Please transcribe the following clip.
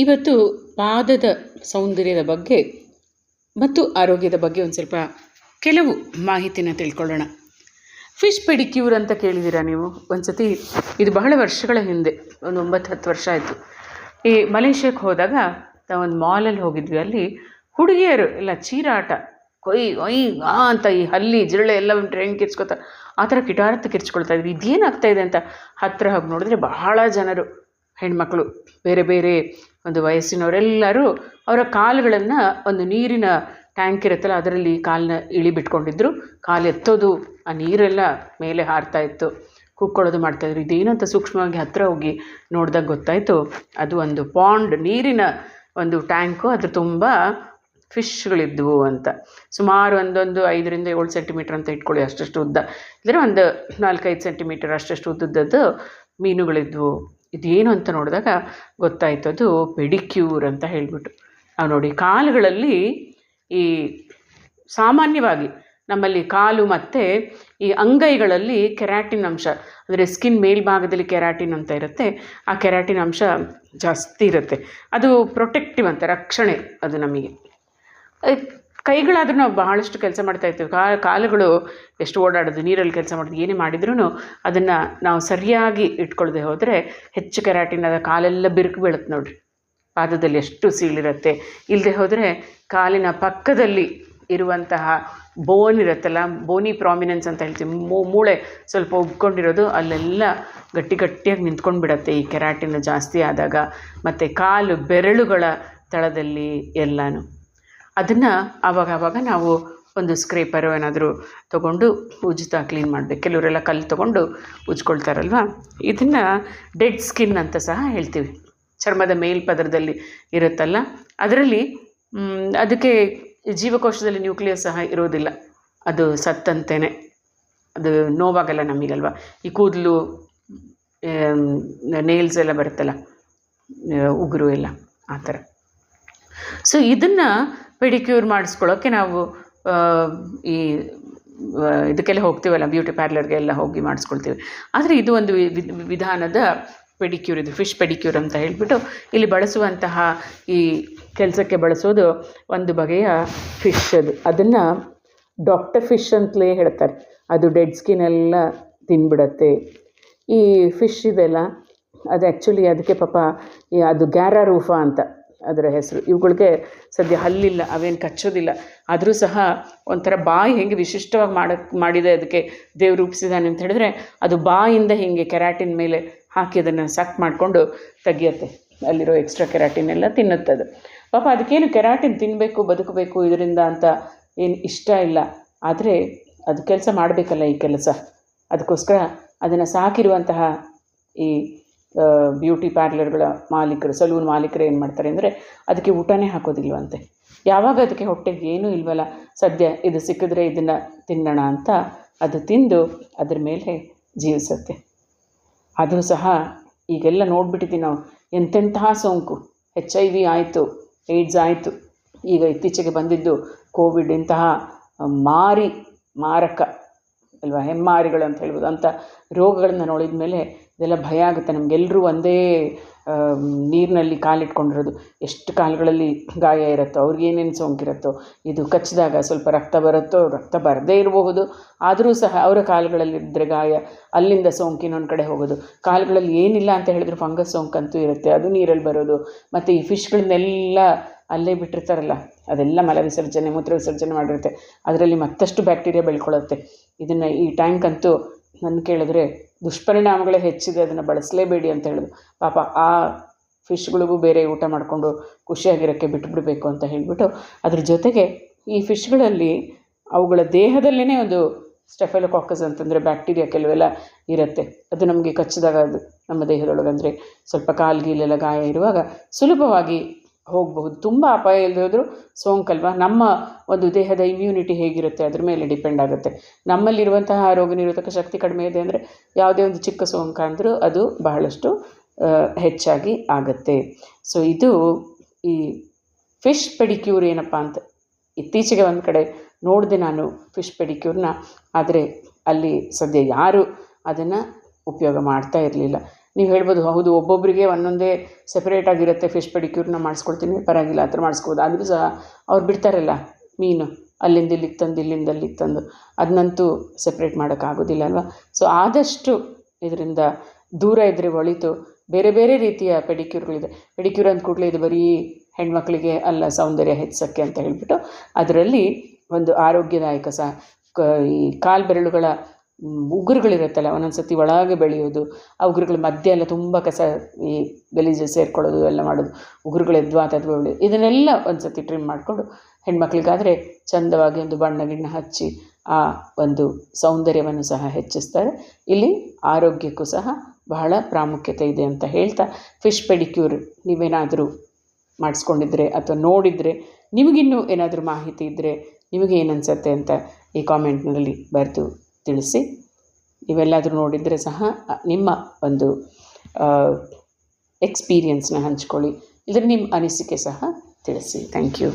ಇವತ್ತು ಪಾದದ ಸೌಂದರ್ಯದ ಬಗ್ಗೆ ಮತ್ತು ಆರೋಗ್ಯದ ಬಗ್ಗೆ ಒಂದು ಸ್ವಲ್ಪ ಕೆಲವು ಮಾಹಿತಿನ ತಿಳ್ಕೊಳ್ಳೋಣ. ಫಿಶ್ ಪೆಡಿಕ್ಯೂರ್ ಅಂತ ಕೇಳಿದ್ದೀರಾ ನೀವು? ಒಂದು ಸತಿ ಇದು ಬಹಳ ವರ್ಷಗಳ ಹಿಂದೆ, ಒಂದು ಒಂಬತ್ತು ಹತ್ತು ವರ್ಷ ಆಯಿತು. ಈ ಮಲೇಷ್ಯಾಕ್ಕೆ ಹೋದಾಗ ನಾವು ಒಂದು ಮಾಲಲ್ಲಿ ಹೋಗಿದ್ವಿ. ಅಲ್ಲಿ ಹುಡುಗಿಯರು ಎಲ್ಲ ಚೀರಾಟ, ಕೊಯ್, ಒಯ್ ಆ ಅಂತ ಈ ಹಲ್ಲಿ, ಜಿರಳೆ ಎಲ್ಲ ಟ್ರೈನ್ ಕಿರ್ಚ್ಕೊತಾರೆ ಆ ಥರ ಕಿಟಾರತ್ತ ಕಿರ್ಚ್ಕೊಳ್ತಾ ಇದ್ವಿ. ಇದೇನಾಗ್ತಾ ಇದೆ ಅಂತ ಹತ್ತಿರ ಹೋಗಿ ನೋಡಿದ್ರೆ ಬಹಳ ಜನರು, ಹೆಣ್ಮಕ್ಳು, ಬೇರೆ ಬೇರೆ ಒಂದು ವಯಸ್ಸಿನವರೆಲ್ಲರೂ ಅವರ ಕಾಲುಗಳನ್ನು ಒಂದು ನೀರಿನ ಟ್ಯಾಂಕ್ ಇರುತ್ತಲ್ಲ, ಅದರಲ್ಲಿ ಕಾಲನ್ನ ಇಳಿಬಿಟ್ಕೊಂಡಿದ್ರು ಕಾಲು ಎತ್ತೋದು, ಆ ನೀರೆಲ್ಲ ಮೇಲೆ ಹಾರ್ತಾ ಇತ್ತು. ಕೂಕ್ಕೊಳ್ಳೋದು ಮಾಡ್ತಾಯಿದ್ರು ಇದೇನಂತ ಸೂಕ್ಷ್ಮವಾಗಿ ಹತ್ತಿರ ಹೋಗಿ ನೋಡಿದಾಗ ಗೊತ್ತಾಯಿತು, ಅದು ಒಂದು ಪಾಂಡ್ ನೀರಿನ ಒಂದು ಟ್ಯಾಂಕು ಅದು ತುಂಬ ಫಿಶ್ಗಳಿದ್ವು ಅಂತ. ಸುಮಾರು ಒಂದೊಂದು ಐದರಿಂದ ಏಳು ಸೆಂಟಿಮೀಟರ್ ಅಂತ ಇಟ್ಕೊಳ್ಳಿ ಅಷ್ಟಷ್ಟು ಉದ್ದ. ಇದ್ರೆ ಒಂದು ನಾಲ್ಕೈದು ಸೆಂಟಿಮೀಟರ್ ಅಷ್ಟಷ್ಟು ಉದ್ದದ್ದು ಮೀನುಗಳಿದ್ವು. ಇದೇನು ಅಂತ ನೋಡಿದಾಗ ಗೊತ್ತಾಯ್ತು ಅದು ಪೆಡಿಕ್ಯೂರ್ ಅಂತ ಹೇಳಿಬಿಟ್ಟು. ನಾವು ನೋಡಿ ಕಾಲುಗಳಲ್ಲಿ ಈ ಸಾಮಾನ್ಯವಾಗಿ ನಮ್ಮಲ್ಲಿ ಕಾಲು ಮತ್ತು ಈ ಅಂಗೈಗಳಲ್ಲಿ ಕೆರಾಟಿನ್ ಅಂಶ, ಅಂದರೆ ಸ್ಕಿನ್ ಮೇಲ್ಭಾಗದಲ್ಲಿ ಕೆರಾಟಿನ್ ಅಂತ ಇರುತ್ತೆ, ಆ ಕೆರಾಟಿನ್ ಅಂಶ ಜಾಸ್ತಿ ಇರುತ್ತೆ. ಅದು ಪ್ರೊಟೆಕ್ಟಿವ್ ಅಂತ, ರಕ್ಷಣೆ ಅದು ನಮಗೆ. ಕೈಗಳಾದರೂ ನಾವು ಬಹಳಷ್ಟು ಕೆಲಸ ಮಾಡ್ತಾ ಇರ್ತೀವಿ. ಕಾ, ಕಾಲುಗಳು ಎಷ್ಟು ಓಡಾಡೋದು, ನೀರಲ್ಲಿ ಕೆಲಸ ಮಾಡೋದು, ಏನೇ ಮಾಡಿದ್ರೂ ಅದನ್ನು ನಾವು ಸರಿಯಾಗಿ ಇಟ್ಕೊಳ್ಳದೆ ಹೋದರೆ ಹೆಚ್ಚು ಕೆರಾಟಿನ್ ಕಾಲೆಲ್ಲ ಬಿರುಕು ಬೀಳುತ್ತೆ ನೋಡಿರಿ. ಪಾದದಲ್ಲಿ ಎಷ್ಟು ಸೀಳಿರುತ್ತೆ ಇಲ್ಲದೆ ಹೋದರೆ ಕಾಲಿನ ಪಕ್ಕದಲ್ಲಿ ಇರುವಂತಹ ಬೋನ್ ಇರುತ್ತಲ್ಲ, ಬೋನಿ ಪ್ರಾಮಿನೆನ್ಸ್ ಅಂತ ಹೇಳ್ತೀವಿ. ಮೂಳೆ ಸ್ವಲ್ಪ ಉಬ್ಕೊಂಡಿರೋದು ಅಲ್ಲೆಲ್ಲ ಗಟ್ಟಿ ಗಟ್ಟಿಯಾಗಿ ನಿಂತ್ಕೊಂಡು ಬಿಡುತ್ತೆ ಈ ಕೆರಾಟಿನ್ ಜಾಸ್ತಿ ಆದಾಗ. ಮತ್ತು ಕಾಲು ಬೆರಳುಗಳ ತಳದಲ್ಲಿ ಎಲ್ಲನೂ. ಅದನ್ನು ಆವಾಗ ಆವಾಗ ನಾವು ಒಂದು ಸ್ಕ್ರೇಪರು ಏನಾದರೂ ತೊಗೊಂಡು ಉಜ್ತಾ ಕ್ಲೀನ್ ಮಾಡಬೇಕು. ಕೆಲವರೆಲ್ಲ ಕಲ್ಲು ತೊಗೊಂಡು ಉಜ್ಕೊಳ್ತಾರಲ್ವ ಇದನ್ನು ಡೆಡ್ ಸ್ಕಿನ್ ಅಂತ ಸಹ ಹೇಳ್ತೀವಿ. ಚರ್ಮದ ಮೇಲ್ಪದರದಲ್ಲಿ ಇರುತ್ತಲ್ಲ, ಅದರಲ್ಲಿ ಅದಕ್ಕೆ ಜೀವಕೋಶದಲ್ಲಿ ನ್ಯೂಕ್ಲಿಯಸ್ ಸಹ ಇರೋದಿಲ್ಲ. ಅದು ಸತ್ತಂತೇನೆ. ಅದು ನೋವಾಗಲ್ಲ ನಮಗಲ್ವ? ಈ ಕೂದಲು ನೇಲ್ಸ್ ಎಲ್ಲ ಬರುತ್ತಲ್ಲ ಉಗುರು ಎಲ್ಲ, ಆ ಥರ. ಸೊ ಇದನ್ನು ಪೆಡಿಕ್ಯೂರ್ ಮಾಡಿಸ್ಕೊಳ್ಳೋಕ್ಕೆ ನಾವು ಈ ಇದಕ್ಕೆಲ್ಲ ಹೋಗ್ತೀವಲ್ಲ ಬ್ಯೂಟಿ ಪಾರ್ಲರ್ಗೆ ಎಲ್ಲ ಹೋಗಿ ಮಾಡಿಸ್ಕೊಳ್ತೀವಿ. ಆದರೆ ಇದು ಒಂದು ವಿಧಾನದ ಪೆಡಿಕ್ಯೂರ್ ಇದು ಫಿಶ್ ಪೆಡಿಕ್ಯೂರ್ ಅಂತ ಹೇಳಿಬಿಟ್ಟು ಇಲ್ಲಿ ಬಳಸುವಂತಹ ಈ ಕೆಲಸಕ್ಕೆ ಬಳಸೋದು ಒಂದು ಬಗೆಯ ಫಿಶ್ ಅದು. ಅದನ್ನು ಡಾಕ್ಟರ್ ಫಿಶ್ ಅಂತಲೇ ಹೇಳ್ತಾರೆ. ಅದು ಡೆಡ್ ಸ್ಕಿನ್ ಎಲ್ಲ ತಿಂದ್ಬಿಡತ್ತೆ ಈ ಫಿಶ್ ಇದೆಲ್ಲ, ಅದು ಆ್ಯಕ್ಚುಲಿ ಅದಕ್ಕೆ ಪಾಪ ಅದು ಗ್ಯಾರಾ ರೂಫಾ ಅಂತ. ಅದರ ಹೆಸರು. ಇವುಗಳಿಗೆ ಸದ್ಯ ಹಲ್ಲಿಲ್ಲ, ಅವೇನು ಕಚ್ಚೋದಿಲ್ಲ. ಆದರೂ ಸಹ ಒಂಥರ ಬಾಯಿ ಹೆಂಗೆ ವಿಶಿಷ್ಟವಾಗಿ ಮಾಡಕ್ಕೆ ಮಾಡಿದೆ ಅದಕ್ಕೆ ದೇವ್ರು ರೂಪಿಸಿದ್ದಾನೆ ಅಂತ ಹೇಳಿದ್ರೆ ಅದು ಬಾಯಿಂದ ಹೀಗೆ ಕೆರಾಟಿನ್ ಮೇಲೆ ಹಾಕಿ ಅದನ್ನು ಸಕ್ ಮಾಡಿಕೊಂಡು ತೆಗಿಯತ್ತೆ. ಅಲ್ಲಿರೋ ಎಕ್ಸ್ಟ್ರಾ ಕೆರಾಟಿನ್ ಎಲ್ಲ ತಿನ್ನುತ್ತದು ಪಾಪ ಅದಕ್ಕೇನು ಕೆರಾಟಿನ್ ತಿನ್ನಬೇಕು ಬದುಕಬೇಕು ಇದರಿಂದ ಅಂತ ಏನು ಇಷ್ಟ ಇಲ್ಲ. ಆದರೆ ಅದು ಕೆಲಸ ಮಾಡಬೇಕಲ್ಲ ಈ ಕೆಲಸ. ಅದಕ್ಕೋಸ್ಕರ ಅದನ್ನು ಸಾಕಿರುವಂತಹ ಈ ಬ್ಯೂಟಿ ಪಾರ್ಲರ್ಗಳ ಮಾಲೀಕರು ಸಲೂನ್ ಮಾಲೀಕರು ಏನು ಮಾಡ್ತಾರೆ ಅಂದರೆ ಅದಕ್ಕೆ ಊಟನೇ ಹಾಕೋದಿಲ್ವಂತೆ. ಯಾವಾಗ ಅದಕ್ಕೆ ಹೊಟ್ಟೆಗೆ ಏನೂ ಇಲ್ವಲ್ಲ, ಸದ್ಯ ಇದು ಸಿಕ್ಕಿದ್ರೆ ಇದನ್ನು ತಿನ್ನೋಣ ಅಂತ ಅದು ತಿಂದು ಅದ್ರ ಮೇಲೆ ಜೀವಿಸುತ್ತೆ ಅದು ಸಹ ಈಗೆಲ್ಲ ನೋಡ್ಬಿಟ್ಟಿದ್ದೀವಿ ನಾವು ಎಂತೆಂತಹ ಸೋಂಕು ಎಚ್ ಐ ವಿ ಆಯಿತು ಏಡ್ಸ್ ಆಯಿತು. ಈಗ ಇತ್ತೀಚೆಗೆ ಬಂದಿದ್ದು ಕೋವಿಡ್ ಇಂತಹ ಮಾರಿ, ಮಾರಕ, ಅಲ್ವಾ, ಹೆಮ್ಮಾರಿಗಳು ಅಂತ ಹೇಳ್ಬೋದು ಅಂಥ ರೋಗಗಳನ್ನು ನೋಡಿದ ಮೇಲೆ ಇದೆಲ್ಲ ಭಯ ಆಗುತ್ತೆ ನಮಗೆಲ್ಲರೂ ಒಂದೇ ನೀರಿನಲ್ಲಿ ಕಾಲಿಟ್ಕೊಂಡಿರೋದು. ಎಷ್ಟು ಕಾಲುಗಳಲ್ಲಿ ಗಾಯ ಇರುತ್ತೋ, ಅವ್ರಿಗೆ ಏನೇನು ಸೋಂಕಿರುತ್ತೋ, ಇದು ಕಚ್ಚಿದಾಗ ಸ್ವಲ್ಪ ರಕ್ತ ಬರುತ್ತೋ, ರಕ್ತ ಬರದೇ ಇರಬಹುದು. ಆದರೂ ಸಹ ಅವರ ಕಾಲುಗಳಲ್ಲಿದ್ದರೆ ಗಾಯ, ಅಲ್ಲಿಂದ ಸೋಂಕು ಇನ್ನೊಂದು ಕಡೆ ಹೋಗೋದು. ಕಾಲುಗಳಲ್ಲಿ ಏನಿಲ್ಲ ಅಂತ ಹೇಳಿದ್ರು ಫಂಗಸ್ ಸೋಂಕಂತೂ ಇರುತ್ತೆ, ಅದು ನೀರಲ್ಲಿ ಬರೋದು. ಮತ್ತು ಈ ಫಿಶ್ಗಳನ್ನೆಲ್ಲ ಅಲ್ಲೇ ಬಿಟ್ಟಿರ್ತಾರಲ್ಲ, ಅದೆಲ್ಲ ಮಲ ವಿಸರ್ಜನೆ, ಮೂತ್ರ ವಿಸರ್ಜನೆ ಮಾಡಿರುತ್ತೆ. ಅದರಲ್ಲಿ ಮತ್ತಷ್ಟು ಬ್ಯಾಕ್ಟೀರಿಯಾ ಬೆಳ್ಕೊಳ್ಳುತ್ತೆ. ಇದನ್ನು ಈ ಟ್ಯಾಂಕ್ ಅಂತೂ ನನ್ನ ಕೇಳಿದ್ರೆ, ದುಷ್ಪರಿಣಾಮಗಳೇ ಹೆಚ್ಚಿದೆ, ಅದನ್ನು ಬಳಸಲೇಬೇಡಿ ಅಂತ ಹೇಳಿದ್ರು. ಪಾಪ ಆ ಫಿಶ್ಗಳಿಗೂ ಬೇರೆ ಊಟ ಮಾಡಿಕೊಂಡು ಖುಷಿಯಾಗಿರೋಕ್ಕೆ ಬಿಟ್ಬಿಡಬೇಕು ಅಂತ ಹೇಳಿಬಿಟ್ಟು, ಅದ್ರ ಜೊತೆಗೆ ಈ ಫಿಶ್ಗಳಲ್ಲಿ ಅವುಗಳ ದೇಹದಲ್ಲೇ ಒಂದು ಸ್ಟೆಫೆಲೋಕಾಕಸ್ ಅಂತಂದರೆ ಬ್ಯಾಕ್ಟೀರಿಯಾ ಕೆಲವೆಲ್ಲ ಇರುತ್ತೆ. ಅದು ನಮಗೆ ಕಚ್ಚಿದಾಗ ಅದು ನಮ್ಮ ದೇಹದೊಳಗೆ ಅಂದರೆ ಸ್ವಲ್ಪ ಕಾಲ್ಗೀಲೆಲ್ಲ ಗಾಯ ಇರುವಾಗ ಸುಲಭವಾಗಿ ಹೋಗಬಹುದು. ತುಂಬ ಅಪಾಯ ಇಲ್ಲದೆ ಹೋದರೂ ಸೋಂಕಲ್ವ? ನಮ್ಮ ಒಂದು ದೇಹದ ಇಮ್ಯುನಿಟಿ ಹೇಗಿರುತ್ತೆ ಅದ್ರ ಮೇಲೆ ಡಿಪೆಂಡ್ ಆಗುತ್ತೆ. ನಮ್ಮಲ್ಲಿರುವಂತಹ ರೋಗ ನಿರೋಧಕ ಶಕ್ತಿ ಕಡಿಮೆ ಇದೆ ಅಂದರೆ ಯಾವುದೇ ಒಂದು ಚಿಕ್ಕ ಸೋಂಕ ಅಂದರೂ ಅದು ಬಹಳಷ್ಟು ಹೆಚ್ಚಾಗಿ ಆಗುತ್ತೆ. ಸೊ ಇದು ಈ ಫಿಶ್ ಪೆಡಿಕ್ಯೂರ್ ಏನಪ್ಪ ಅಂತ ಇತ್ತೀಚೆಗೆ ಒಂದು ಕಡೆ ನೋಡಿದೆ ನಾನು ಫಿಶ್ ಪೆಡಿಕ್ಯೂರ್ನ ಆದರೆ ಅಲ್ಲಿ ಸದ್ಯ ಯಾರು ಅದನ್ನು ಉಪಯೋಗ ಮಾಡ್ತಾ ಇರಲಿಲ್ಲ. ನೀವು ಹೇಳ್ಬೋದು, ಹೌದು ಒಬ್ಬೊಬ್ಬರಿಗೆ ಒಂದೊಂದೇ ಸೆಪ್ರೇಟ್ ಆಗಿರುತ್ತೆ ಫಿಶ್ ಪೆಡಿಕ್ಯೂರ್ನ ಮಾಡಿಸ್ಕೊಳ್ತೀನಿ, ಪರವಾಗಿಲ್ಲ ಆ ಥರ ಮಾಡಿಸ್ಬೋದು. ಆದರೂ ಸಹ ಅವ್ರು ಬಿಡ್ತಾರಲ್ಲ, ಮೀನು, ಅಲ್ಲಿಂದ ಇಲ್ಲಿಗೆ ತಂದು, ಇಲ್ಲಿಂದ ಅಲ್ಲಿಗೆ ತಂದು ಅದನ್ನಂತೂ ಸೆಪ್ರೇಟ್ ಮಾಡೋಕ್ಕಾಗೋದಿಲ್ಲ ಅಲ್ವಾ? ಸೊ ಆದಷ್ಟು ಇದರಿಂದ ದೂರ ಇದ್ದರೆ ಒಳಿತು. ಬೇರೆ ಬೇರೆ ರೀತಿಯ ಪೆಡಿಕ್ಯೂರ್ಗಳಿದೆ ಪೆಡಿಕ್ಯೂರ್ ಅಂತ ಕೂಡಲೇ ಇದು ಬರೀ ಹೆಣ್ಮಕ್ಳಿಗೆ ಅಲ್ಲ, ಸೌಂದರ್ಯ ಹೆಚ್ಚಕ್ಕೆ ಅಂತ ಹೇಳಿಬಿಟ್ಟು, ಅದರಲ್ಲಿ ಒಂದು ಆರೋಗ್ಯದಾಯಕ ಸಹ ಈ ಕಾಲು ಬೆರಳುಗಳ ಉಗುರುಗಳಿರುತ್ತಲ್ಲ ಒಂದೊಂದು ಸತಿ ಒಳಗೆ ಬೆಳೆಯೋದು ಆ ಉಗುರುಗಳ ಮಧ್ಯೆ ಎಲ್ಲ ತುಂಬ ಕಸ, ಈ ಗಲೀಜು ಸೇರ್ಕೊಳ್ಳೋದು, ಎಲ್ಲ ಮಾಡೋದು, ಉಗುರುಗಳು ಎದ್ವಾ ಅಥವಾ ಇದನ್ನೆಲ್ಲ ಒಂದು ಸತಿ ಟ್ರಿಮ್ ಮಾಡಿಕೊಂಡು ಹೆಣ್ಮಕ್ಳಿಗಾದರೆ ಚಂದವಾಗಿ ಒಂದು ಬಣ್ಣ ಗಿಣ್ಣ ಹಚ್ಚಿ ಆ ಒಂದು ಸೌಂದರ್ಯವನ್ನು ಸಹ ಹೆಚ್ಚಿಸ್ತಾರೆ. ಇಲ್ಲಿ ಆರೋಗ್ಯಕ್ಕೂ ಸಹ ಬಹಳ ಪ್ರಾಮುಖ್ಯತೆ ಇದೆ ಅಂತ ಹೇಳ್ತಾ ಫಿಶ್ ಪೆಡಿಕ್ಯೂರ್ ನೀವೇನಾದರೂ ಮಾಡಿಸ್ಕೊಂಡಿದ್ರೆ ಅಥವಾ ನೋಡಿದರೆ, ನಿಮಗಿನ್ನೂ ಏನಾದರೂ ಮಾಹಿತಿ ಇದ್ದರೆ ನಿಮಗೆ ಏನು ಅನಿಸುತ್ತೆ ಅಂತ ಈ ಕಾಮೆಂಟ್ನಲ್ಲಿ ಬರೆದು ತಿಳಿಸಿ ನೀವೆಲ್ಲಾದರೂ ನೋಡಿದರೆ ಸಹ ನಿಮ್ಮ ಒಂದು ಎಕ್ಸ್ಪೀರಿಯನ್ಸ್ನ ಹಂಚ್ಕೊಳ್ಳಿ. ಇದ್ರ ನಿಮ್ಮ ಅನಿಸಿಕೆ ಸಹ ತಿಳಿಸಿ. Thank you